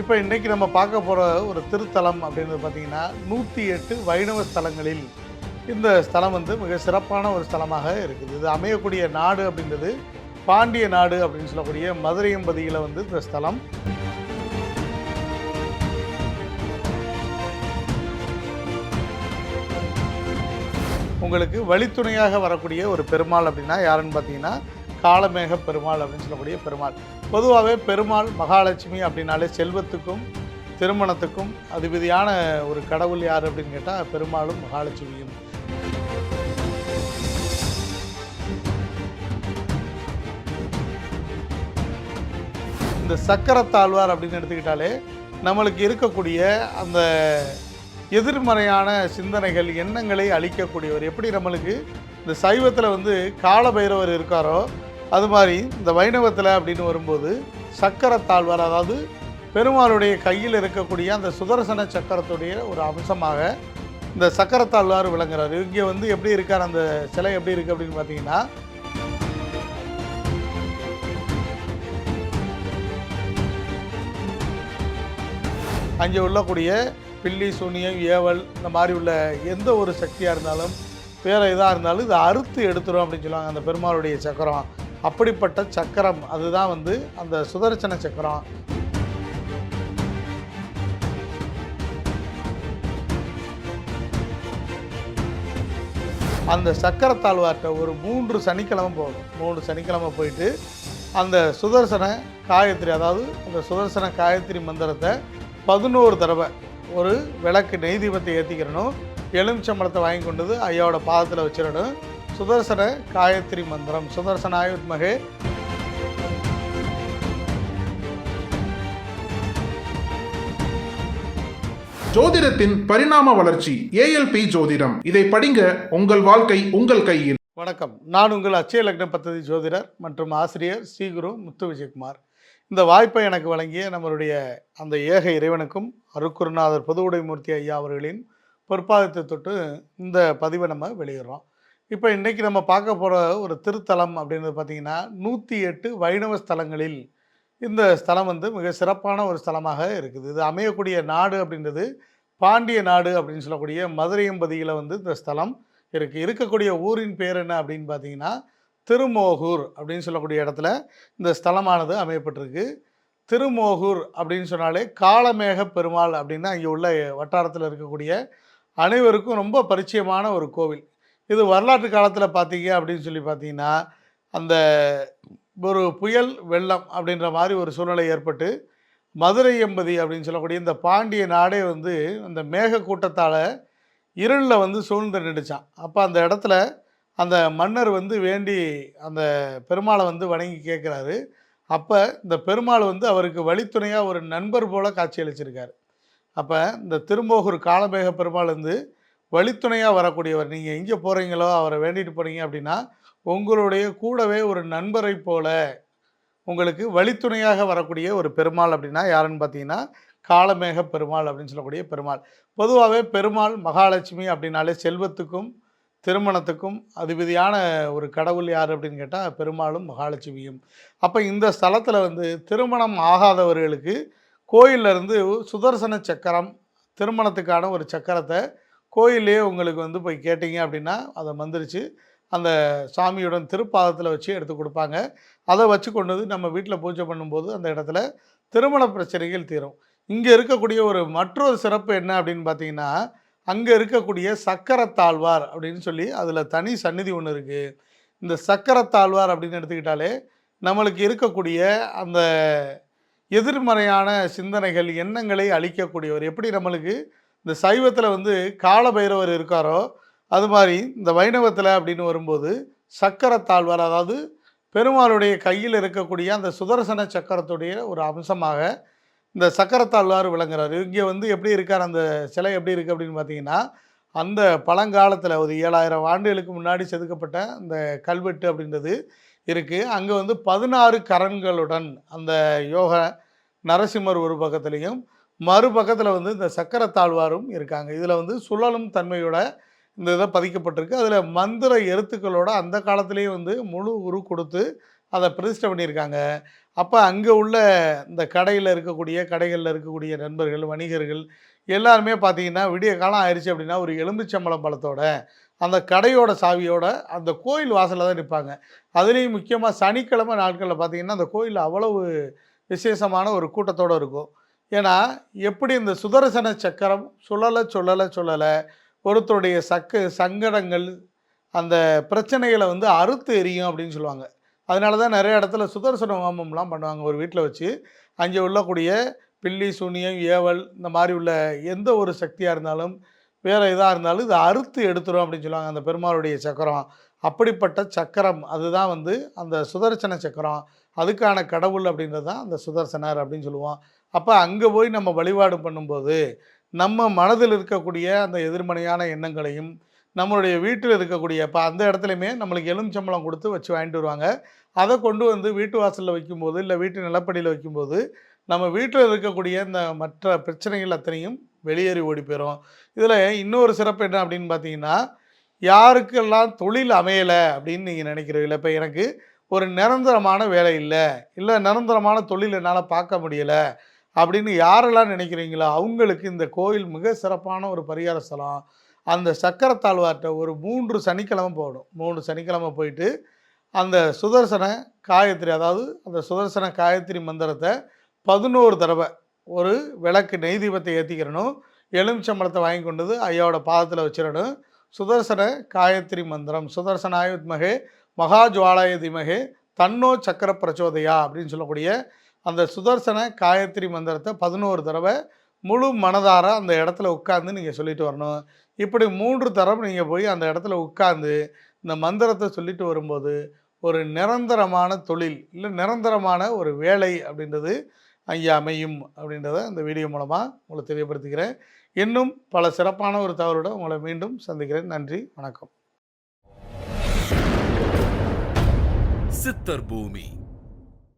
இப்போ இன்றைக்கி நம்ம பார்க்க போகிற ஒரு திருத்தலம் அப்படின்றது பார்த்தீங்கன்னா நூற்றி எட்டு வைணவ ஸ்தலங்களில் இந்த ஸ்தலம் வந்து மிக சிறப்பான ஒரு ஸ்தலமாக இருக்குது. இது அமையக்கூடிய நாடு அப்படின்றது பாண்டிய நாடு அப்படின்னு சொல்லக்கூடிய மதுரையம்பதியில் வந்து இந்த ஸ்தலம். உங்களுக்கு வழித்துணையாக வரக்கூடிய ஒரு பெருமாள் அப்படின்னா யாருன்னு பார்த்தீங்கன்னா காலமேக பெருமாள் அப்படின்னு சொல்லக்கூடிய பெருமாள். பொதுவாகவே பெருமாள் மகாலட்சுமி அப்படின்னாலே செல்வத்துக்கும் திருமணத்துக்கும் அதிபதியான ஒரு கடவுள் யார் அப்படின்னு கேட்டால் பெருமாளும் மகாலட்சுமியும். இந்த சக்கரத்தாழ்வார் அப்படின்னு எடுத்துக்கிட்டாலே நம்மளுக்கு இருக்கக்கூடிய அந்த எதிர்மறையான சிந்தனைகள் எண்ணங்களை அழிக்கக்கூடியவர் எப்படி நம்மளுக்கு இந்த சைவத்தில் வந்து காலபைரவர் இருக்காரோ அது மாதிரி இந்த வைணவத்தில் அப்படின்னு வரும்போது சக்கரத்தாழ்வார் அதாவது பெருமாளுடைய கையில் இருக்கக்கூடிய அந்த சுதர்சன சக்கரத்துடைய ஒரு அம்சமாக இந்த சக்கரத்தாழ்வார் விளங்குறாரு. இங்கே வந்து எப்படி இருக்கார் அந்த சிலை எப்படி இருக்குது அப்படின்னு பார்த்தீங்கன்னா அங்கே உள்ளக்கூடிய பில்லி சூனியம் ஏவல் இந்த மாதிரி உள்ள எந்த ஒரு சக்தியாக இருந்தாலும் வேறு இதாக இருந்தாலும் இதை அறுத்து எடுத்துரும் அப்படின்னு சொல்லுவாங்க அந்த பெருமாளுடைய சக்கரம். அப்படிப்பட்ட சக்கரம் அதுதான் வந்து அந்த சுதர்சன சக்கரம். அந்த சக்கரத்தாழ்வார்கிட்ட ஒரு மூன்று சனிக்கிழமை போகணும் மூணு சனிக்கிழமை போயிட்டு அந்த சுதர்சன காயத்ரி அதாவது அந்த சுதர்சன காயத்ரி மந்திரத்தை பதினோரு தடவை ஒரு விளக்கு நெய் தீபத்தை ஏற்றிக்கிறணும் எலுமிச்சம்பழத்தை வாங்கி கொண்டு வந்து ஐயாவோட பாதத்தில் வச்சிடணும். சுதர்சன காயத்ரி மந்திரம் சுதர்சனாய வித்மகே ஜோதிடத்தின் பரிணாம வளர்ச்சி ஏஎல்பி ஜோதிடம். இதை படிங்க உங்கள் வாழ்க்கை உங்கள் கையில். வணக்கம். நான் உங்கள் அச்சய லக்ன பத்ததி ஜோதிடர் மற்றும் ஆசிரியர் ஸ்ரீகுரு முத்து விஜயகுமார். இந்த வாய்ப்பை எனக்கு வழங்கிய நம்மளுடைய அந்த ஏக இறைவனுக்கும் அருக்குருநாதர் பொதுவுடைமூர்த்தி ஐயா அவர்களின் பொற்பாதத்தை தொட்டு இந்த பதிவை நம்ம வெளியிடுறோம். இப்போ இன்றைக்கி நம்ம பார்க்க போகிற ஒரு திருத்தலம் அப்படின்றது பார்த்திங்கன்னா நூற்றி எட்டு வைணவ ஸ்தலங்களில் இந்த ஸ்தலம் வந்து மிக சிறப்பான ஒரு ஸ்தலமாக இருக்குது. இது அமையக்கூடிய நாடு அப்படின்றது பாண்டிய நாடு அப்படின்னு சொல்லக்கூடிய மதுரையம்பதியில் வந்து இந்த ஸ்தலம் இருக்குது இருக்கக்கூடிய ஊரின் பேர் என்ன அப்படின்னு பார்த்தீங்கன்னா திருமோகூர் அப்படின்னு சொல்லக்கூடிய இடத்துல இந்த ஸ்தலமானது அமையப்பட்டிருக்கு. திருமோகூர் அப்படின்னு சொன்னாலே காலமேக பெருமாள் அப்படின்னு அங்கே உள்ள வட்டாரத்தில் இருக்கக்கூடிய அனைவருக்கும் ரொம்ப பரிச்சயமான ஒரு கோவில். இது வரலாற்று காலத்தில் பார்த்தீங்க அப்படின்னு சொல்லி பார்த்தீங்கன்னா அந்த ஒரு புயல் வெள்ளம் அப்படின்ற மாதிரி ஒரு சூழ்நிலை ஏற்பட்டு மதுரை எம்பதி அப்படின்னு சொல்லக்கூடிய இந்த பாண்டிய நாடே வந்து அந்த மேக கூட்டத்தால் இருளில் வந்து சூழ்ந்து நின்றுச்சான் அப்போ அந்த இடத்துல அந்த மன்னர் வந்து வேண்டி அந்த பெருமாளை வந்து வணங்கி கேட்குறாரு அப்போ இந்த பெருமாள் வந்து அவருக்கு வழித்துணையாக ஒரு நண்பர் போல காட்சியளிச்சிருக்காரு. அப்போ இந்த திரும்போகூர் காலமேக பெருமாள் வந்து வழித்துணையாக வரக்கூடியவர். நீங்கள் எங்கே போகிறீங்களோ அவரை வேண்டிட்டு போகிறீங்க அப்படின்னா உங்களுடைய கூடவே ஒரு நண்பரை போல உங்களுக்கு வழித்துணையாக வரக்கூடிய ஒரு பெருமாள் அப்படின்னா யாருன்னு பார்த்தீங்கன்னா காலமேக பெருமாள் அப்படின்னு சொல்லக்கூடிய பெருமாள். பொதுவாகவே பெருமாள் மகாலட்சுமி அப்படின்னாலே செல்வத்துக்கும் திருமணத்துக்கும் அதிபதியான ஒரு கடவுள் யார் அப்படின்னு கேட்டால் பெருமாளும் மகாலட்சுமியும். அப்போ இந்த ஸ்தலத்தில் வந்து திருமணம் ஆகாதவர்களுக்கு கோயில்ல இருந்து சுதர்சன சக்கரம் திருமணத்துக்கான ஒரு சக்கரத்தை கோயிலே உங்களுக்கு வந்து போய் கேட்டிங்க அப்படின்னா அதை மந்திரிச்சு அந்த சாமியுடன் திருப்பாதத்தில் வச்சு எடுத்து கொடுப்பாங்க. அதை வச்சு கொண்டு வந்து நம்ம வீட்டில் பூஜை பண்ணும்போது அந்த இடத்துல திருமண பிரச்சனைகள் தீரும். இங்கே இருக்கக்கூடிய ஒரு மற்றொரு சிறப்பு என்ன அப்படின்னு பார்த்தீங்கன்னா அங்கே இருக்கக்கூடிய சக்கரத்தாழ்வார் அப்படின்னு சொல்லி அதில் தனி சந்நிதி ஒன்று இருக்குது இந்த சக்கரத்தாழ்வார் அப்படின்னு எடுத்துக்கிட்டாலே நம்மளுக்கு இருக்கக்கூடிய அந்த எதிர்மறையான சிந்தனைகள் எண்ணங்களை அழிக்கக்கூடியவர் எப்படி நம்மளுக்கு இந்த சைவத்தில் வந்து காலபைரவர் இருக்காரோ அது மாதிரி இந்த வைணவத்தில் அப்படின்னு வரும்போது சக்கரத்தாழ்வார் அதாவது பெருமாளுடைய கையில் இருக்கக்கூடிய அந்த சுதர்சன சக்கரத்துடைய ஒரு அம்சமாக இந்த சக்கரத்தாழ்வார் விளங்குறாரு. இங்கே வந்து எப்படி இருக்கார் அந்த சிலை எப்படி இருக்குது அப்படின்னு பார்த்தீங்கன்னா அந்த பழங்காலத்தில் ஒரு ஏழாயிரம் ஆண்டுகளுக்கு முன்னாடி செதுக்கப்பட்ட அந்த கல்வெட்டு அப்படின்றது இருக்குது அங்கே வந்து பதினாறு கரன்களுடன் அந்த யோக நரசிம்மர் ஒரு பக்கத்துலேயும் மறுபக்கத்தில் வந்து இந்த சக்கரத்தாழ்வாரும் இருக்காங்க. இதில் வந்து சுழலும் தன்மையோட இந்த இதை பதிக்கப்பட்டிருக்கு. அதில் மந்திர எழுத்துக்களோட அந்த காலத்திலேயே வந்து முழு உரு கொடுத்து அதை பிரதிஷ்டை பண்ணியிருக்காங்க. அப்போ அங்கே உள்ள இந்த கடையில் இருக்கக்கூடிய கடைகளில் இருக்கக்கூடிய நண்பர்கள் வணிகர்கள் எல்லாருமே பார்த்தீங்கன்னா விடிய காலம் ஆயிடுச்சு அப்படின்னா ஒரு எலும்புச்சம்பளம் பழத்தோட அந்த கடையோட சாவியோட அந்த கோயில் வாசலில் தான் நிற்பாங்க. அதுலேயும் முக்கியமாக சனிக்கிழமை நாட்களில் பார்த்திங்கன்னா அந்த கோயில் அவ்வளவு விசேஷமான ஒரு கூட்டத்தோடு இருக்கும். ஏன்னா எப்படி இந்த சுதர்சன சக்கரம் சுழலை சுழலை சுழலை ஒருத்தருடைய சக்கு சங்கடங்கள் அந்த பிரச்சனைகளை வந்து அறுத்து எரியும் அப்படின்னு சொல்லுவாங்க. அதனால தான் நிறைய இடத்துல சுதர்சன ஹோமம்லாம் பண்ணுவாங்க ஒரு வீட்டில் வச்சு. அங்கே உள்ளக்கூடிய பில்லி சூனியம் ஏவல் இந்த மாதிரி உள்ள எந்த ஒரு சக்தியாக இருந்தாலும் வேறு இதாக இருந்தாலும் இதை அறுத்து எடுத்துரும் அப்படின்னு சொல்லுவாங்க அந்த பெருமாளுடைய சக்கரம். அப்படிப்பட்ட சக்கரம் அதுதான் வந்து அந்த சுதர்சன சக்கரம். அதுக்கான கடவுள் அப்படின்றது தான் அந்த சுதர்சனர் அப்படின்னு சொல்லுவோம். அப்போ அங்கே போய் நம்ம வழிபாடு பண்ணும்போது நம்ம மனதில் இருக்கக்கூடிய அந்த எதிர்மறையான எண்ணங்களையும் நம்மளுடைய வீட்டில் இருக்கக்கூடிய இப்போ அந்த இடத்துலையுமே நம்மளுக்கு எலுமிச்சம்பழம் கொடுத்து வச்சு வாங்கிட்டு வருவாங்க. அதை கொண்டு வந்து வீட்டு வாசலில் வைக்கும்போது இல்லை வீட்டு நிலப்படியில் வைக்கும்போது நம்ம வீட்டில் இருக்கக்கூடிய இந்த மற்ற பிரச்சனைகள் அத்தனையும் வெளியேறி ஓடி போயிடும் இதில் இன்னொரு சிறப்பு என்ன அப்படின்னு பார்த்தீங்கன்னா யாருக்கெல்லாம் தொழில் அமையலை அப்படின்னு நீங்கள் நினைக்கிறீங்களா? இப்போ எனக்கு ஒரு நிரந்தரமான வேலை இல்லை இல்லை நிரந்தரமான தொழில் என்னால் பார்க்க முடியலை அப்படின்னு யாரெல்லாம் நினைக்கிறீங்களோ அவங்களுக்கு இந்த கோயில் மிக சிறப்பான ஒரு பரிகார ஸ்தலம் அந்த சக்கரத்தாழ்வார்கிட்ட ஒரு மூன்று சனிக்கிழமை போகணும். மூணு சனிக்கிழமை போயிட்டு அந்த சுதர்சன காயத்ரி அதாவது அந்த சுதர்சன காயத்ரி மந்திரத்தை பதினோரு தடவை ஒரு விளக்கு நெய் தீபத்தை ஏற்றிக்கிறணும் எலுமிச்சம்பழத்தை வாங்கி கொண்டு வந்து ஐயாவோட பாதத்தில் வச்சிடணும். சுதர்சன காயத்ரி மந்திரம் சுதர்சனாய வித்மகே மகா ஜுவாலாய திமகே தன்னோ சக்கர பிரச்சோதயா அப்படின்னு சொல்லக்கூடிய அந்த சுதர்சன காயத்ரி மந்திரத்தை பதினோரு தடவை முழு மனதார அந்த இடத்துல உட்காந்து நீங்கள் சொல்லிட்டு வரணும். இப்படி மூன்று தரம் நீங்கள் போய் அந்த இடத்துல உட்காந்து இந்த மந்திரத்தை சொல்லிட்டு வரும்போது ஒரு நிரந்தரமான தொழில் இல்லை நிரந்தரமான ஒரு வேலை அப்படின்றது அங்கே அமையும் அப்படின்றத இந்த வீடியோ மூலமாக உங்களை தெரியப்படுத்துகிறேன் இன்னும் பல சிறப்பான ஒரு தகவலோடு உங்களை மீண்டும் சந்திக்கிறேன். நன்றி வணக்கம். சித்தர் பூமி.